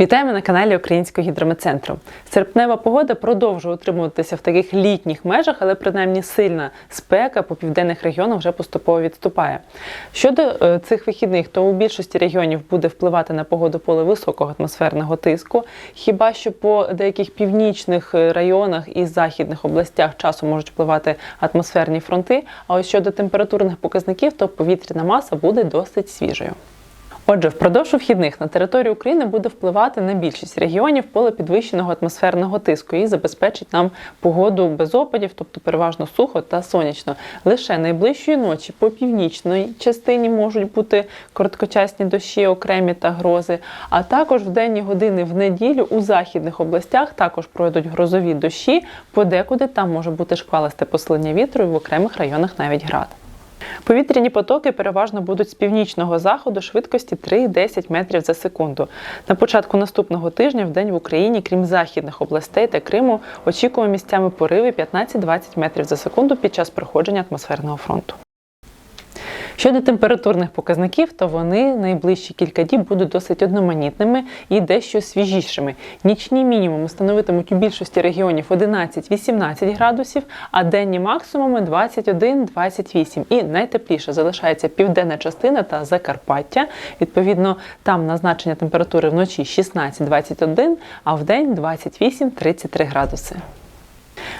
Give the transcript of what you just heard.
Вітаємо на каналі Українського гідрометцентру. Серпнева погода продовжує утримуватися в таких літніх межах, але принаймні сильна спека по південних регіонах вже поступово відступає. Щодо е, цих вихідних, то у більшості регіонів буде впливати на погоду поле високого атмосферного тиску. Хіба що по деяких північних е, районах і західних областях часу можуть впливати атмосферні фронти. А ось щодо температурних показників, то повітряна маса буде досить свіжою. Отже, впродовж вхідних на територію України буде впливати на більшість регіонів поле підвищеного атмосферного тиску і забезпечить нам погоду без опадів, тобто переважно сухо та сонячно. Лише найближчої ночі по північній частині можуть бути короткочасні дощі, окремі та грози. А також в денні години в неділю у західних областях також пройдуть грозові дощі. Подекуди там може бути шквалисте посилення вітру і в окремих районах навіть град. Повітряні потоки переважно будуть з північного заходу швидкості 3-10 метрів за секунду. На початку наступного тижня в день в Україні, крім західних областей та Криму, очікуємо місцями пориви 15-20 метрів за секунду під час проходження атмосферного фронту. Щодо температурних показників, то вони найближчі кілька діб будуть досить одноманітними і дещо свіжішими. Нічні мінімуми становитимуть у більшості регіонів 11-18 градусів, а денні максимуми 21-28. І найтепліше залишається південна частина та Закарпаття. Відповідно, там назначення температури вночі 16-21, а вдень 28-33 градуси.